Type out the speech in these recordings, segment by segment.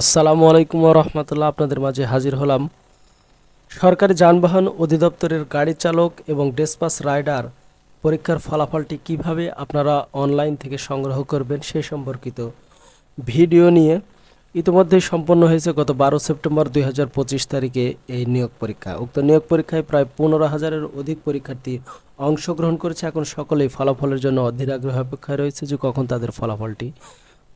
আসসালামু আলাইকুম রহমতুল্লাহ। আপনাদের মাঝে হাজির হলাম সরকারি যানবাহন অধিদপ্তরের গাড়ি চালক এবং ডেসপাস রাইডার পরীক্ষার ফলাফলটি কীভাবে আপনারা অনলাইন থেকে সংগ্রহ করবেন সে সম্পর্কিত ভিডিও নিয়ে ইতিমধ্যেই সম্পন্ন হয়েছে গত বারো সেপ্টেম্বর দুই হাজার পঁচিশ তারিখে এই নিয়োগ পরীক্ষা। উক্ত নিয়োগ পরীক্ষায় প্রায় পনেরো হাজারের অধিক পরীক্ষার্থী অংশগ্রহণ করেছে। এখন সকলেই ফলাফলের জন্য অধীর আগ্রহ অপেক্ষায় রয়েছে যে কখন তাদের ফলাফলটি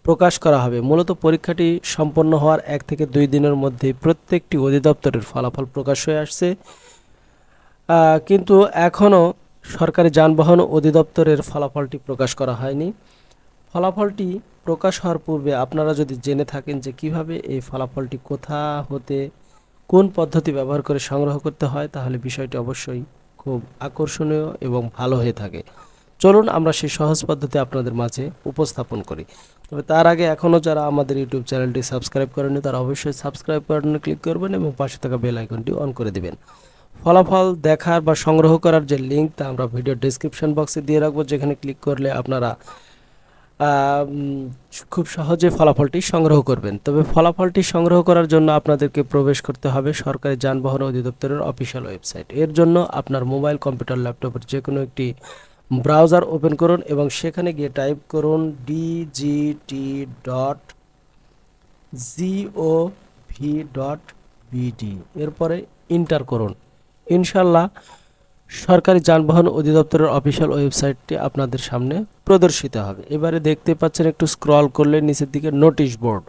প্রকাশ করা হবে। মূলত পরীক্ষাটি সম্পন্ন হওয়ার এক থেকে দুই দিনের মধ্যে প্রত্যেকটি অধিদপ্তরের ফলাফল প্রকাশ হয়ে আসছে। কিন্তু এখনও সরকারি যানবাহন অধিদপ্তরের ফলাফলটি প্রকাশ করা হয়নি। ফলাফলটি প্রকাশ হওয়ার পূর্বে আপনারা যদি জেনে থাকেন যে কীভাবে এই ফলাফলটি কোথা হতে কোন পদ্ধতি ব্যবহার করে সংগ্রহ করতে হয়, তাহলে বিষয়টি অবশ্যই খুব আকর্ষণীয় এবং ভালো হয়ে থাকে। চলুন আমরা সেই সহজ পদ্ধতি আপনাদের মাঝে উপস্থাপন করি। তবে তার আগে এখনও যারা আমাদের ইউটিউব চ্যানেলটি সাবস্ক্রাইব করেনি তারা অবশ্যই সাবস্ক্রাইব বাটনে ক্লিক করবেন এবং পাশে থাকা বেল আইকনটি অন করে দেবেন। ফলাফল দেখার বা সংগ্রহ করার যে লিঙ্ক তা আমরা ভিডিও ডেসক্রিপশন বক্সে দিয়ে রাখব, যেখানে ক্লিক করলে আপনারা খুব সহজে ফলাফলটি সংগ্রহ করবেন। তবে ফলাফলটি সংগ্রহ করার জন্য আপনাদেরকে প্রবেশ করতে হবে সরকারি যানবাহন অধিদপ্তরের অফিসিয়াল ওয়েবসাইট। এর জন্য আপনার মোবাইল, কম্পিউটার, ল্যাপটপের যে কোনো একটি ব্রাউজার ওপেন করুন এবং সেখানে গিয়ে টাইপ করুন DGT dot gov dot BD এরপরে ইন্টার করুন। ইনশাল্লাহ সরকারি যানবাহন অধিদপ্তরের অফিসিয়াল ওয়েবসাইটটি আপনাদের সামনে প্রদর্শিত হবে। এবারে দেখতে পাচ্ছেন একটু স্ক্রল করলে নিচের দিকে নোটিশ বোর্ড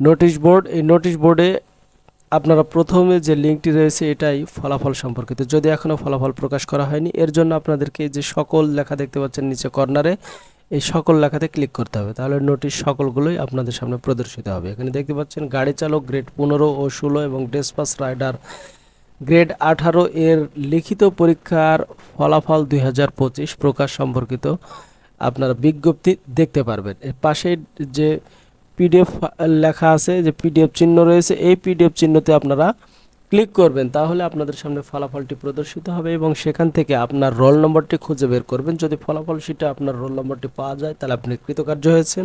নোটিশ বোর্ড এই নোটিশ বোর্ডে আপনারা প্রথমে যে লিঙ্কটি রয়েছে এটাই ফলাফল সম্পর্কিত। যদি এখনও ফলাফল প্রকাশ করা হয়নি, এর জন্য আপনাদেরকে যে সকল লেখা দেখতে পাচ্ছেন নিচে কর্নারে, এই সকল লেখাতে ক্লিক করতে হবে। তাহলে নোটিশ সকলগুলোই আপনাদের সামনে প্রদর্শিত হবে। এখানে দেখতে পাচ্ছেন গাড়ি চালক গ্রেড পনেরো ও ষোলো এবং ডেসপাস রাইডার গ্রেড আঠারো এর লিখিত পরীক্ষার ফলাফল দুই হাজার পঁচিশ প্রকাশ সম্পর্কিত আপনারা বিজ্ঞপ্তি দেখতে পারবেন। এর পাশে যে পিডিএফ লেখা আছে, যে পিডিএফ চিহ্ন রয়েছে, এই পিডিএফ চিহ্নতে আপনারা ক্লিক করবেন। তাহলে আপনাদের সামনে ফলাফলটি প্রদর্শিত হবে এবং সেখান থেকে আপনার রোল নম্বরটি খুঁজে বের করবেন। যদি ফলাফল শিটে আপনার রোল নম্বরটি পাওয়া যায়, তাহলে আপনি কৃতকার্য হয়েছেন।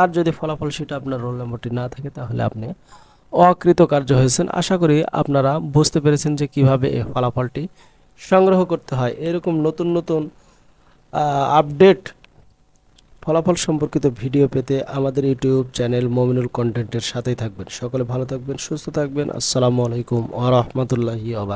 আর যদি ফলাফল শিটে আপনার রোল নম্বরটি না থাকে, তাহলে আপনি অকৃতকার্য হয়েছেন। আশা করি আপনারা বুঝতে পেরেছেন যে কীভাবে এই ফলাফলটি সংগ্রহ করতে হয়। এরকম নতুন নতুন আপডেট ফলাফল সম্পর্কিত ভিডিও পেতে আমাদের ইউটিউব চ্যানেল মমিনুল কন্টেন্টের সাথেই থাকবেন। সকলে ভালো থাকবেন, সুস্থ থাকবেন। আসসালামু আলাইকুম ওয়া রাহমাতুল্লাহি ওয়া